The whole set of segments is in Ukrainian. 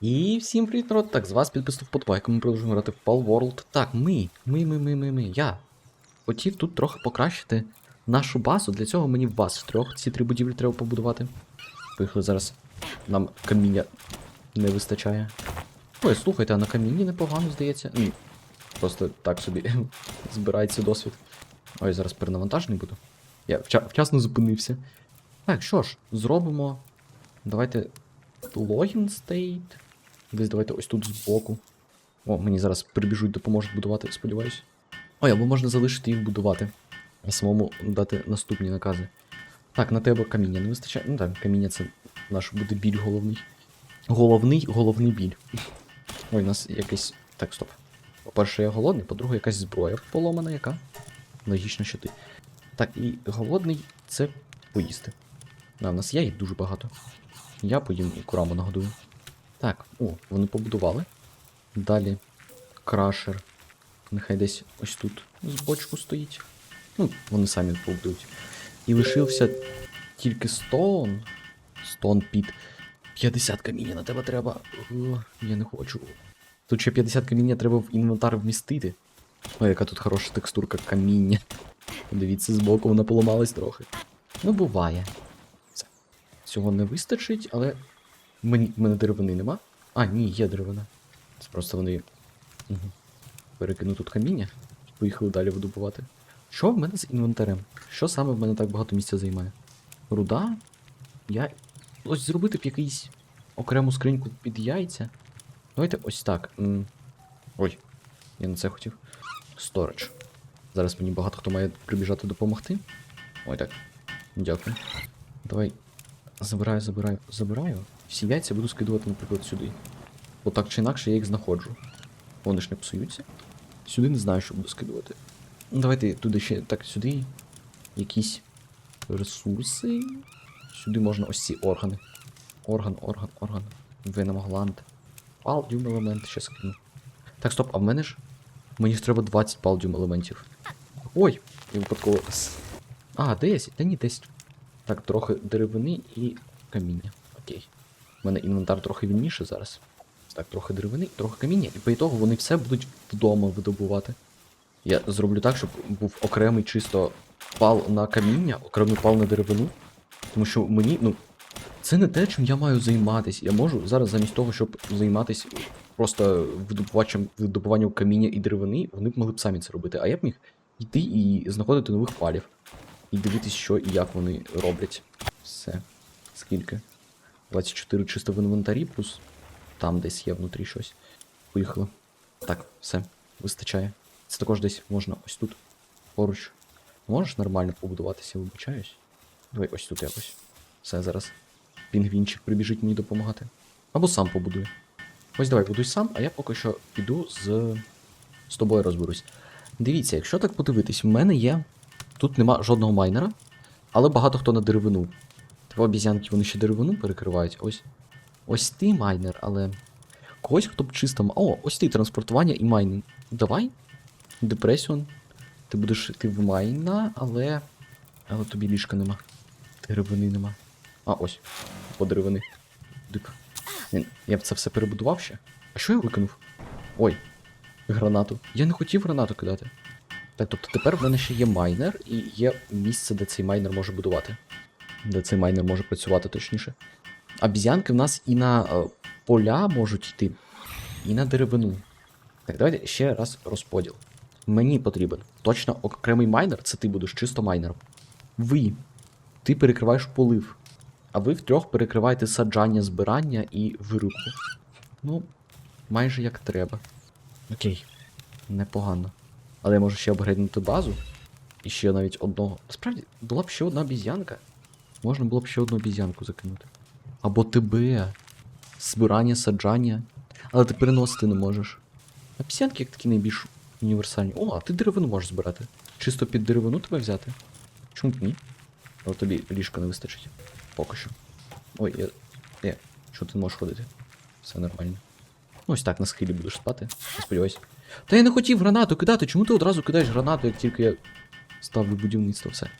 І всім привіт, народ. Так, з вас підписав подбайку, ми продовжуємо грати в Pal World. Так, ми, ми, ми, ми, ми, ми. Я хотів тут трохи покращити нашу базу. Для цього мені вас трьох ці три будівлі треба побудувати. Поїхали зараз. Нам каміння не вистачає. Ой, слухайте, а на камінні непогано здається. Ні, Просто так собі збирається досвід. Ой, зараз перенавантажений буду. Я вча- вчасно зупинився. Так, що ж, зробимо. Давайте логін стейт. Десь давайте ось тут збоку. О, мені зараз прибіжуть, допоможуть будувати, сподіваюсь. Ой, або можна залишити їх будувати. А самому дати наступні накази. Так, на тебе каміння не вистачає. Ну так, каміння це наш буде біль головний. Головний, головний біль. Ой, у нас якийсь. Так, стоп. По-перше, я голодний, по-друге, якась зброя поломана, яка. Логічно, що ти. Так, і голодний це поїсти. А, в нас їх дуже багато. Я поїм і кураму нагодую. Так, о, вони побудували. Далі крашер. Нехай десь ось тут з бочку стоїть. Ну, вони самі побудують. І лишився тільки стон. Стон під 50 каміння на тебе треба. Я не хочу. Тут ще 50 каміння треба в інвентар вмістити. Ой, яка тут хороша текстурка каміння. Дивіться, збоку вона поламалась трохи. Ну, буває. Все. Цього не вистачить, але. Мені, мене деревини нема. А, ні, є деревина. Це просто вони. Угу. Перекину тут каміння. Поїхали далі видобувати. Що в мене з інвентарем? Що саме в мене так багато місця займає? Руда? Я. Ось зробити б якийсь окрему скриньку під яйця. Давайте ось так. Ой, я не це хотів. Сторидж. Зараз мені багато хто має прибіжати допомогти. Ой, так. Дякую. Давай. Забираю, забираю, забираю. Всі яйця буду скидувати, наприклад, сюди. Бо так чи інакше я їх знаходжу. Вони ж не псуються. Сюди не знаю, що буду скидувати. Давайте туди ще так, сюди. Якісь ресурси. Сюди можна ось ці органи. Орган, орган, орган. Веном гланд. Палдіум елемент ще скину. Так, стоп, а в мене ж. Мені ж треба 20 палдіум елементів. Ой, я випадково. А, 10, та ні, 10. Так, трохи деревини і каміння. Окей. У мене інвентар трохи вільніше зараз. Так, трохи деревини, трохи каміння, і по ітогу вони все будуть вдома видобувати. Я зроблю так, щоб був окремий чисто пал на каміння, окремий пал на деревину. Тому що мені, ну, це не те, чим я маю займатися. Я можу зараз замість того, щоб займатися просто видобуванням каміння і деревини, вони б могли б самі це робити. А я б міг йти і знаходити нових палів. І дивитись, що і як вони роблять. Все. Скільки? 24 чисто в інвентарі, плюс там десь є внутрі щось. Поїхали. Так, все, вистачає. Це також десь можна ось тут. Поруч. Можеш нормально побудуватися, вибачаюсь? Давай ось тут якось. Все, зараз. Пінгвінчик прибіжить мені допомагати. Або сам побудує. Ось давай будуй сам, а я поки що піду з. з тобою розберусь. Дивіться, якщо так подивитись, в мене є. Тут нема жодного майнера, але багато хто на деревину. Типа обізянки вони ще деревину перекривають. Ось. Ось ти майнер, але. Когось, хто б чисто. О, ось ти транспортування і майнинг. Давай. Депресіон. Ти будеш йти в майна, але. Але тобі ліжка нема. Деревини нема. А, ось. По деревини. Ні, Я б це все перебудував ще. А що я викинув? Ой. Гранату. Я не хотів гранату кидати. Тобто тепер в мене ще є майнер, і є місце, де цей майнер може будувати. Де цей майнер може працювати точніше. Обізянки в нас і на е, поля можуть йти, і на деревину. Так, давайте ще раз розподіл. Мені потрібен точно окремий майнер, це ти будеш чисто майнером. Ви. Ти перекриваєш полив. А ви втрьох перекриваєте саджання, збирання і вирубку. Ну, майже як треба. Окей. Непогано. Але я можу ще апгрейднути базу. І ще навіть одного. Насправді, була б ще одна обізянка. Можна було б ще одну обізянку закинути. Або тебе. Збирання, саджання. Але ти переносити не можеш. Обізянки як такі найбільш універсальні. О, а ти деревину можеш збирати. Чисто під деревину тебе взяти. Чому б ні? Але тобі ліжка не вистачить. Поки що. Ой, я. Е, що ти не можеш ходити? Все нормально. Ну, ось так на схилі будеш спати. Я сподіваюсь. Та я не хотів гранату кидати. Чому ти одразу кидаєш гранату, як тільки я ставлю будівництво все?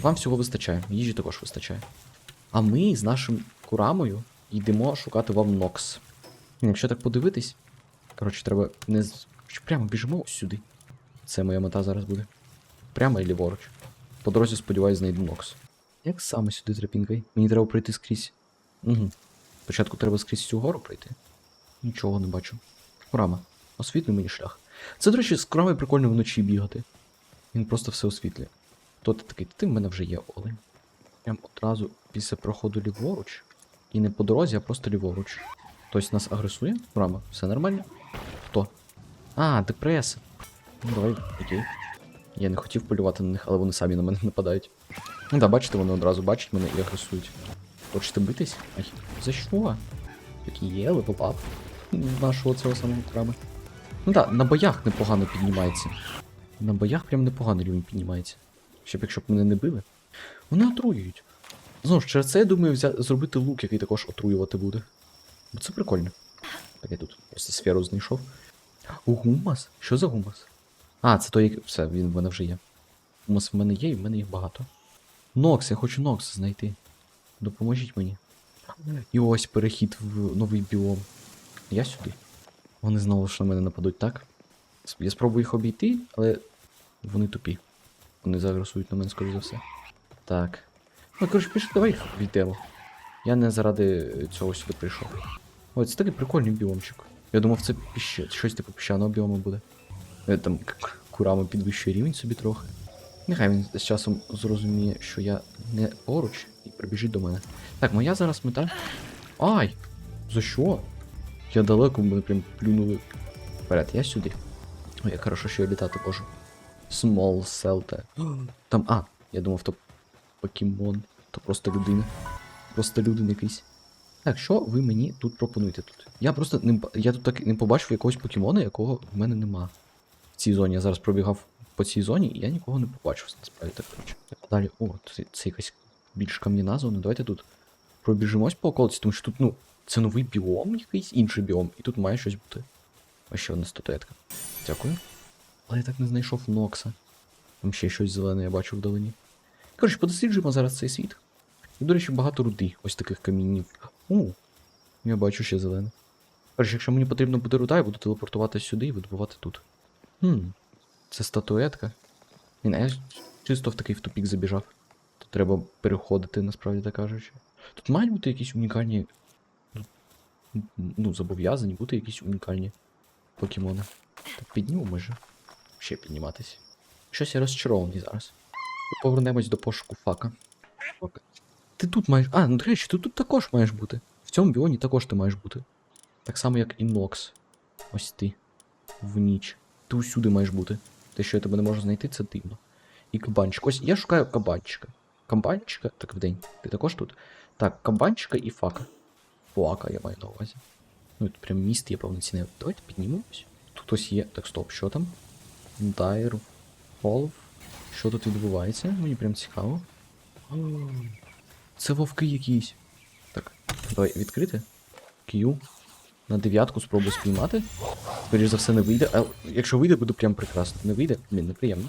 Вам всього вистачає, їжі також вистачає. А ми з нашим курамою йдемо шукати вам Нокс. Якщо так подивитись. Коротше, треба не прямо біжимо сюди. Це моя мета зараз буде. Прямо і ліворуч. По дорозі, сподіваюсь, знайду Нокс. Як саме сюди трапінкою? Мені треба пройти скрізь. Угу. Спочатку треба скрізь цю гору пройти. Нічого не бачу. Курама, освітлюй мені шлях. Це, до речі, з Курамою прикольно вночі бігати. Він просто все освітлює. То ти такий, ти в мене вже є олень. Прям одразу після проходу ліворуч. І не по дорозі, а просто ліворуч. Хтось нас агресує? Курама, все нормально? Хто? А, депреса. Ну давай, окей. Я не хотів полювати на них, але вони самі на мене нападають. Ну да, бачите, вони одразу бачать мене і агресують. Хочете битись? Ай, за що? Такі є, левелап нашого цього самого краби. Ну так, на боях непогано піднімається. На боях прям непогано рівень піднімається. Щоб якщо б мене не били. Вони отруюють. Знову ж через це я думаю взя... зробити лук, який також отруювати буде. Бо це прикольно. Так я тут просто сферу знайшов. О, гумас? Що за гумас? А, це той, який. Все, він в мене вже є. Гумас в мене є, і в мене їх багато. Нокс, я хочу Нокс знайти. Допоможіть мені. І ось перехід в новий біом. Я сюди. Вони знову ж на мене нападуть, так? Я спробую їх обійти, але вони тупі. Вони загресують на мене, скоріш за все. Так. Ну, коротше, пішли, давай їх обійдемо. Я не заради цього сюди прийшов. Ой, це такий прикольний біомчик. Я думав, це піще... щось типу піщаного біому буде. Е, Там к- к- підвищує рівень собі трохи. Нехай він з часом зрозуміє, що я не поруч і прибіжить до мене. Так, моя зараз мета. Ай! За що? Я далеко мене прям плюнули. Вперед, я сюди. Ой, як хорошо, що я літати можу. Small Celta. Там, а, я думав, то покемон, то просто людина. Просто людин якийсь. Так, що ви мені тут пропонуєте тут? Я просто не я тут так не побачив якогось покемона, якого в мене нема. В цій зоні я зараз пробігав по цій зоні, і я нікого не побачив, насправді так коротше. Далі, о, це, це якась більш кам'яна зона. Давайте тут пробіжимось по околиці, тому що тут, ну, це новий біом, якийсь інший біом, і тут має щось бути. Ось ще одна статуетка. Дякую. Але я так не знайшов Нокса. Там ще щось зелене я бачу вдалині. Коротше, подосліджуємо зараз цей світ. І, до речі, багато руди, ось таких камінів. О, я бачу ще зелене. Коротше, якщо мені потрібно буде руда, я буду телепортувати сюди і видобувати тут. Хм, це статуетка. Ні, я чисто в такий в тупік забіжав. Тут треба переходити, насправді так кажучи. Тут мають бути якісь унікальні. Ну, зобов'язані бути якісь унікальні покемони. Так піднімемо же. Ще підніматись. Щось я розчарований зараз. Повернемось до пошуку фака. Фак. Ти тут маєш. А, ну до речі, ти тут також маєш бути. В цьому біоні також ти маєш бути. Так само, як і Нокс. Ось ти. В ніч. Ти усюди маєш бути. Те, що я тебе не можу знайти, це дивно. І кабанчик. Ось я шукаю кабанчика. Кабанчика? Так вдень. Ти також тут? Так, кабанчика і фака. Фуака я маю на увазі. Ну, тут прям міст є повноцінний. Давайте піднімемось. Тут ось є. Так, стоп, що там? Дайр. Волв. Що тут відбувається? Мені прям цікаво. Це вовки якісь. Так, давай відкрити. Q. На дев'ятку спробую спіймати. Скоріше за все не вийде. А якщо вийде, буде прям прекрасно. Не вийде, блін, неприємно.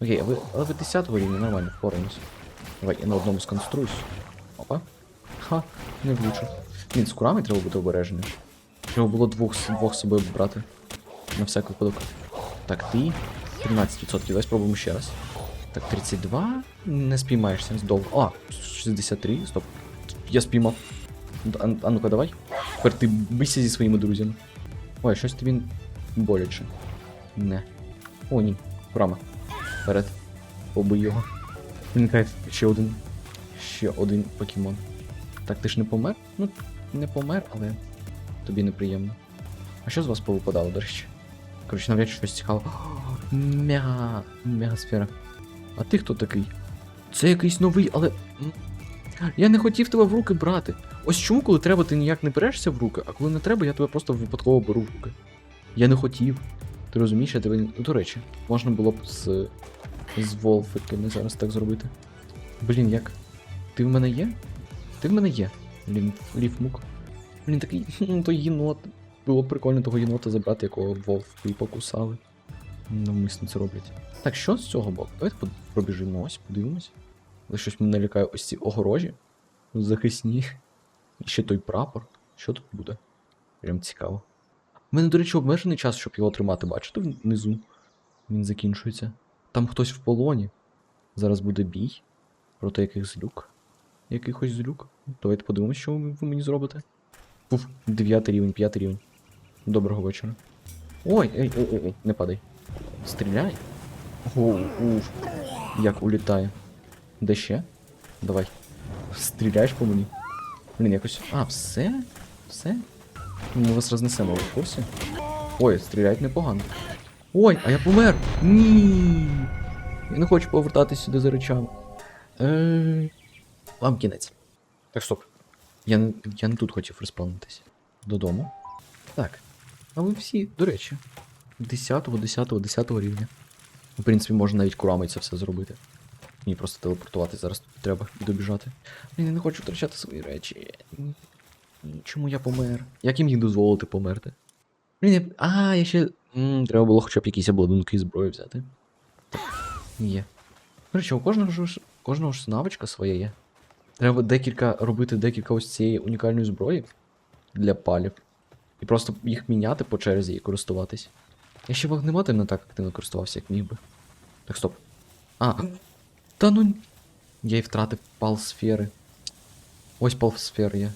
Окей, а ви, але ви 10 рівня нормально впораємось. Давай, я на одному сконструюсь. Опа. Ха, не влучу. Блін, з курами треба бути обережним. Треба було двох, двох з собою брати. На всяк випадок. Так, ти 13%. Давай спробуємо ще раз. Так, 32. Не спіймаєшся довго. А, 63. Стоп. Я спіймав. А, а ну-ка, давай. Тепер ти бийся зі своїми друзями. Ой, щось тобі боляче. Не. О, ні. Прямо. Вперед. Побий його. Він кайф. Ще один. Ще один покемон. Так, ти ж не помер? Ну, не помер, але тобі неприємно. А що з вас повипадало, до речі? Коротше, навряд чи щось цікаве. Мега. Мегасфера. А ти хто такий? Це якийсь новий, але. Я не хотів тебе в руки брати. Ось чому, коли треба, ти ніяк не берешся в руки, а коли не треба, я тебе просто випадково беру в руки. Я не хотів. Ти розумієш, я тебе. Ну, до речі, можна було б з. з Волфиками зараз так зробити. Блін, як? Ти в мене є? Ти в мене є. Ліфмук. Блін, такий. ну, той єнот. Було б прикольно того єнота забрати, якого вовки покусали. Навмисно це роблять. Так, що з цього боку? Давайте под- пробіжимо подивимось. Але щось мене лякає ось ці огорожі. Захисні. І ще той прапор. Що тут буде? Прям цікаво. У мене, до речі, обмежений час, щоб його тримати, бачите, внизу. Він закінчується. Там хтось в полоні. Зараз буде бій. Проти яких злюк. Якихось злюк. Давайте подивимося, що ви мені зробите. Уф, дев'ятий рівень, п'ятий рівень. Доброго вечора. Ой, ей, ей, ей, ей, не падай. Стріляй. Оу, уф. Як улітає. Де ще? Давай. Стріляєш по мені. Блін, якось. А, все? Все? Ну, Ми вас рознесемо, в курсі? Ой, стріляють непогано. Ой, а я помер! Ні. Я не хочу повертатись сюди за речами. Е, Вам кінець. Так, стоп. Я не, я не тут хотів респавнитись. Додому. Так. А ви всі, до речі, 10, 10, 10 рівня. В принципі, можна навіть курами це все зробити. Мені просто телепортуватись зараз тут треба і добіжати. Блін, Я не хочу втрачати свої речі. Чому я помер? Як їм їй дозволити померти? Блін, я... А, я ще. М, треба було хоча б якісь обладунки і зброї взяти. Так, є. До речі, у кожного ж кожного ж навичка своя є. Треба декілька робити декілька ось цієї унікальної зброї для палів. І просто їх міняти по черзі і користуватись. Я ще вогнемотом не так активно користувався, як міг би. Так, стоп. А. Та ну. Я й втратив пал сфери. Ось пал сфери є.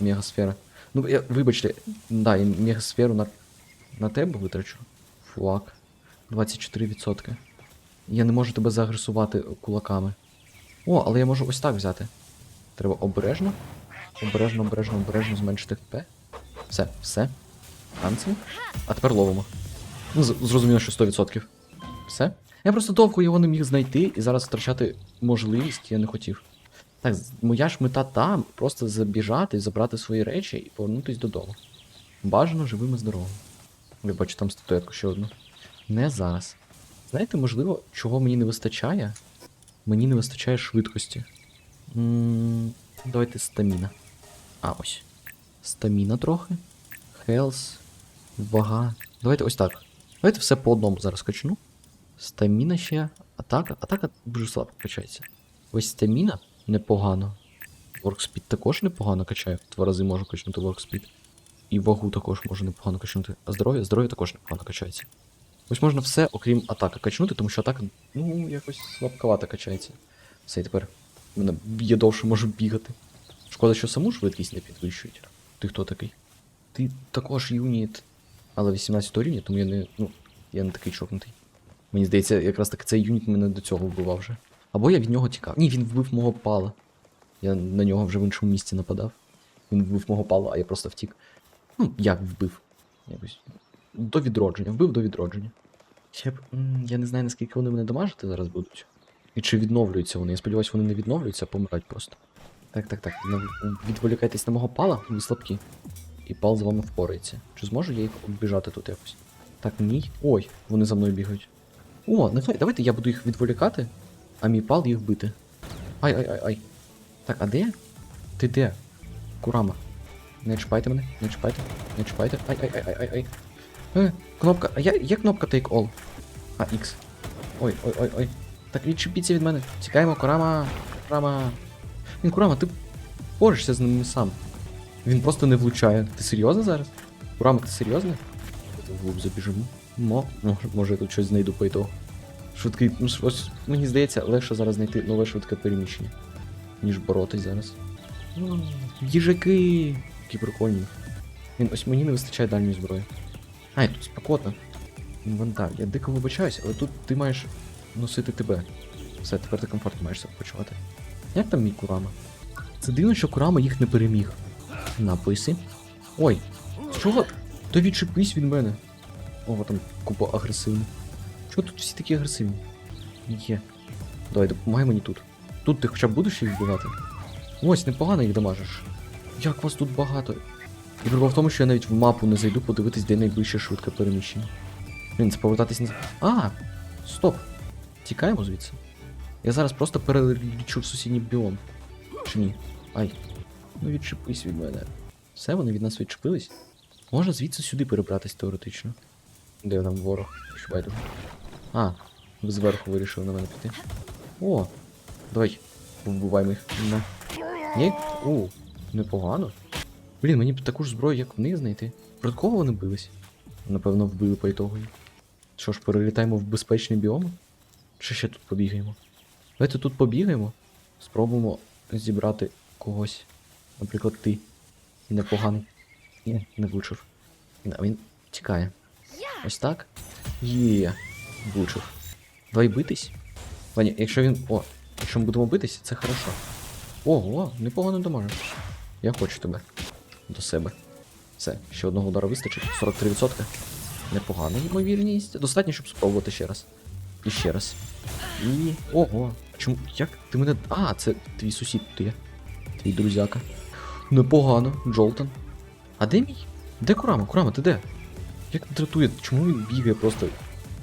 Мегасфера. Ну, я, вибачте, да, я мегасферу на, на тебе витрачу. Флаг. 24%. Я не можу тебе заагресувати кулаками. О, але я можу ось так взяти. Треба обережно. Обережно, обережно, обережно зменшити ХП. Все, все. Танці. А тепер ловимо. Ну, зрозуміло, що 100%. Все. Я просто довго його не міг знайти і зараз втрачати можливість я не хотів. Так, моя ж мета там просто забіжати, забрати свої речі і повернутись додому. Бажано живим і здоровим. Я бачу там статуетку ще одну. Не зараз. Знаєте, можливо, чого мені не вистачає? Мені не вистачає швидкості. Давайте стаміна. А, ось. Стаміна трохи. Хелс. Вага. Давайте ось так. Давайте все по одному зараз качну. Стаміна ще. Атака. Атака дуже слабко качається. Ось стаміна непогано. Воркспід також непогано качає. Два рази можу качнути воркспід. І вагу також можу непогано качнути. А здоров'я? Здоров'я також непогано качається. Ось можна все, окрім атаки, качнути, тому що атака, ну, якось слабковато качається. Все, і тепер я довше можу бігати. Шкода, що саму швидкість не підвищують. Ти хто такий? Ти також юніт. Але 18 рівня, тому я не. Ну, я не такий чокнутий. Мені здається, якраз таки цей юніт мене до цього вбивав вже. Або я від нього тікав. Ні, він вбив мого пала. Я на нього вже в іншому місці нападав. Він вбив мого пала, а я просто втік. Ну, як вбив? Якось. До відродження, вбив до відродження. Я б. Я не знаю, наскільки вони мене дамажити зараз будуть. І чи відновлюються вони. Я сподіваюся, вони не відновлюються, а помирають просто. Так, так, так. на- Відволікайтесь на мого пала, ви слабкі. І пал з вами впорається. Чи зможу я їх обіжати тут якось? Так, ні. Ой, вони за мною бігають. О, нехай, давайте я буду їх відволікати, а мій пал їх бити. Ай, ай, ай, ай. Так, а де? Ти де? Курама. Не чіпайте мене, не чіпайте, не чіпайте. Ай, ай, ай, ай, ай, ай. Е, кнопка. А я, є кнопка Take All? А, X. Ой, ой, ой, ой. Так відчепіться від мене. Тікаємо, Курама. Курама. Він Курама, ти борешся з ним сам. Він просто не влучає. Ти серйозно зараз? Курама, ти серйозно? Вглуб забіжимо. Мо, може, я тут щось знайду по ітогу. Швидкий, ну ось, мені здається, легше зараз знайти нове швидке переміщення, ніж боротись зараз. М, Їжаки! Які прикольні. Він, ось мені не вистачає дальньої зброї. Ай, тут спекотно. Інвентар. Я дико вибачаюсь, але тут ти маєш носити тебе. Все, тепер ти комфортно маєш себе почувати. Як там мій Курама? Це дивно, що Курама їх не переміг. Написи. Ой, чого? Та відчепись від мене. Ого, там купа агресивних. Чого тут всі такі агресивні? Є. Давай, допомагай мені тут. Тут ти хоча б будеш їх вбивати? Ось, непогано їх дамажиш. Як вас тут багато? І прикол в тому, що я навіть в мапу не зайду подивитись, де найближче швидке переміщення. Блін, це повертатись на. А! Стоп! Тікаємо звідси. Я зараз просто перелічу в сусідній біом. Чи ні? Ай. Ну відчепись від мене. Все, вони від нас відчепились. Можна звідси сюди перебратись теоретично. Де там ворог? Що байдуже. А, зверху вирішили на мене піти. О! Давай, вбиваємо їх. На. Ні? О, непогано. Блін, мені б таку ж зброю, як в них знайти. Проти кого вони бились? Напевно, вбили по ітогу. Що ж, перелітаємо в безпечний біом? Чи ще тут побігаємо? Давайте тут побігаємо. Спробуємо зібрати когось. Наприклад, ти. Непоганий. Ні, не влучив. Він тікає. Ось так. Є. Влучив. Давай битись. Ваня, якщо він. О, якщо ми будемо битись, це хорошо. Ого, непогано дамажиш. Я хочу тебе. До себе. Все, ще одного удара вистачить. 43%. Непогана ймовірність. Достатньо, щоб спробувати ще раз. І ще раз. І. Ого. Чому. Як? Ти мене. А, це твій сусід тут. Твій друзяка. Непогано, Джолтон. А де мій? Де Курама? Курама, ти де? Як дратує, чому він бігає просто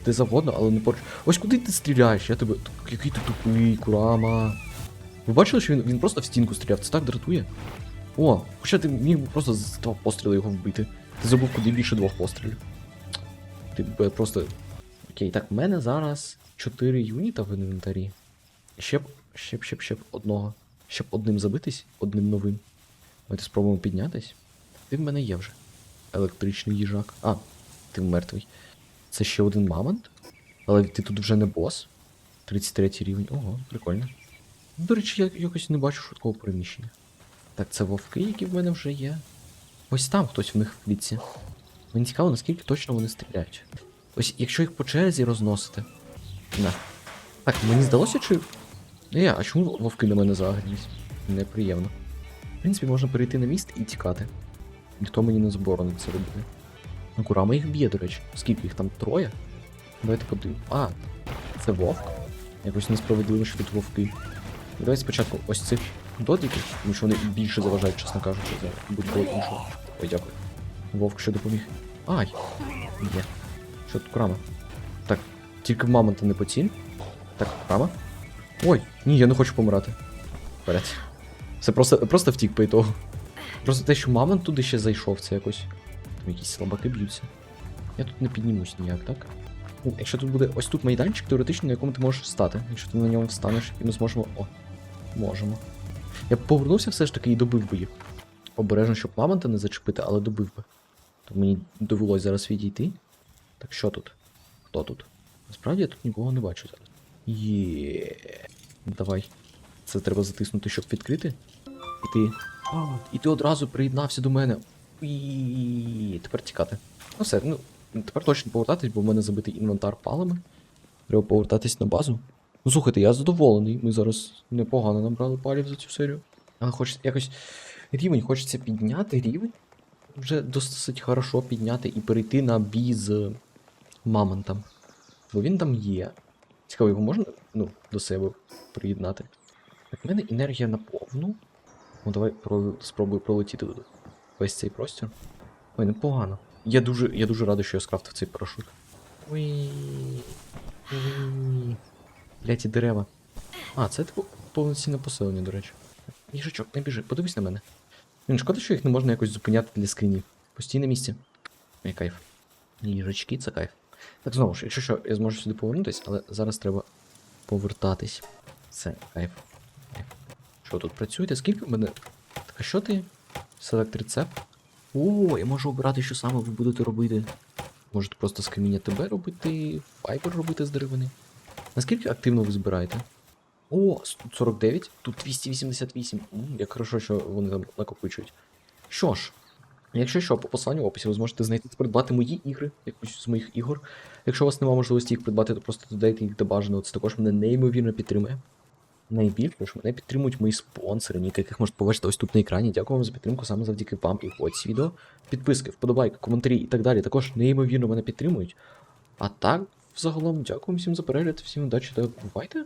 де завгодно, але не поруч. Ось куди ти стріляєш? Я тебе. Який ти тупий, Курама. Ви бачили, що він, він просто в стінку стріляв? Це так дратує? О, хоча ти міг би просто з два постріли його вбити. Ти забув куди більше двох пострілів. Ти просто. Окей, так, в мене зараз 4 юніта в інвентарі. Ще б, ще б, ще б, ще б одного. Щоб одним забитись, одним новим. Давайте спробуємо піднятись. Ти в мене є вже. Електричний їжак. А, ти мертвий. Це ще один мамонт? Але ти тут вже не бос. 33 рівень. Ого, прикольно. До речі, я якось не бачу швидкого переміщення. Так, це вовки, які в мене вже є. Ось там хтось в них в клітці. Мені цікаво, наскільки точно вони стріляють. Ось якщо їх по черзі розносити. На. Так, мені здалося, чи. Е, а чому вовки на мене загрілись? Неприємно. В принципі, можна перейти на міст і тікати. Ніхто мені не заборонить це робити. Ну, Курама їх б'є, до речі. Скільки їх там троє? Давайте подивимо. А, це вовк. Якось несправедливо, що тут вовки. Давайте спочатку ось цих дотиків, тому що вони більше заважають, чесно кажучи, за будь-кого іншого. Ой, дякую. Вовк ще допоміг. Ай! Є. Що тут крама? Так, тільки в мамонта не поціль. Так, крама. Ой, ні, я не хочу помирати. Вперед. Це просто, просто втік по ітогу. Просто те, що мамонт туди ще зайшов, це якось. Там якісь слабаки б'ються. Я тут не піднімусь ніяк, так? Ну, якщо тут буде ось тут майданчик, теоретично, на якому ти можеш встати. Якщо ти на ньому встанеш, і ми зможемо. О, можемо. Я б повернувся все ж таки і добив би їх. Обережно, щоб мамонта не зачепити, але добив би. То мені довелось зараз відійти. Так що тут? Хто тут? Насправді я тут нікого не бачу зараз. Є. Давай. Це треба затиснути, щоб відкрити. І ти. А, і ти одразу приєднався до мене. І тепер тікати. Ну все, ну, тепер точно повертатись, бо в мене забитий інвентар палами. Треба повертатись на базу. Ну слухайте, я задоволений. Ми зараз непогано набрали палів за цю серію. Але хочеться якось рівень, хочеться підняти рівень. Вже досить хорошо підняти і перейти на бій з мамонтом. Бо він там є. Цікаво, його можна ну, до себе приєднати. Так, в мене енергія на повну. Ну, давай про... спробую пролетіти туди. Весь цей простір. Ой, непогано. Я дуже, я дуже радий, що я скрафтив цей парашут. Уй. Бляті дерева. А, це типу повноцінне поселення, до речі. Їжачок, не біжи, подивись на мене. Він шкода, що їх не можна якось зупиняти для скрінів. Постій на місці. Ой, кайф. Їжачки, це кайф. Так знову ж, якщо що, я зможу сюди повернутись, але зараз треба повертатись. Це кайф. Що тут працюєте? Скільки в мене. Так, а що ти? Селект рецепт? О, я можу обирати, що саме ви будете робити. Можете просто з каміння тебе робити, файбер робити з деревини. Наскільки активно ви збираєте? О, 49, тут 288. М, як хорошо, що вони там накопичують. Що ж, якщо що, по посланню в описі ви зможете знайти та придбати мої ігри, якусь з моїх ігор. Якщо у вас немає можливості їх придбати, то просто додайте їх до бажаного. Це також мене неймовірно підтримує. Найбільше, що мене підтримують мої спонсори, ніяк яких можете побачити ось тут на екрані. Дякую вам за підтримку саме завдяки вам і ось відео. Підписки, вподобайки, коментарі і так далі. Також неймовірно мене підтримують. А так, взагалом, дякую всім за перегляд, всім удачі та бувайте!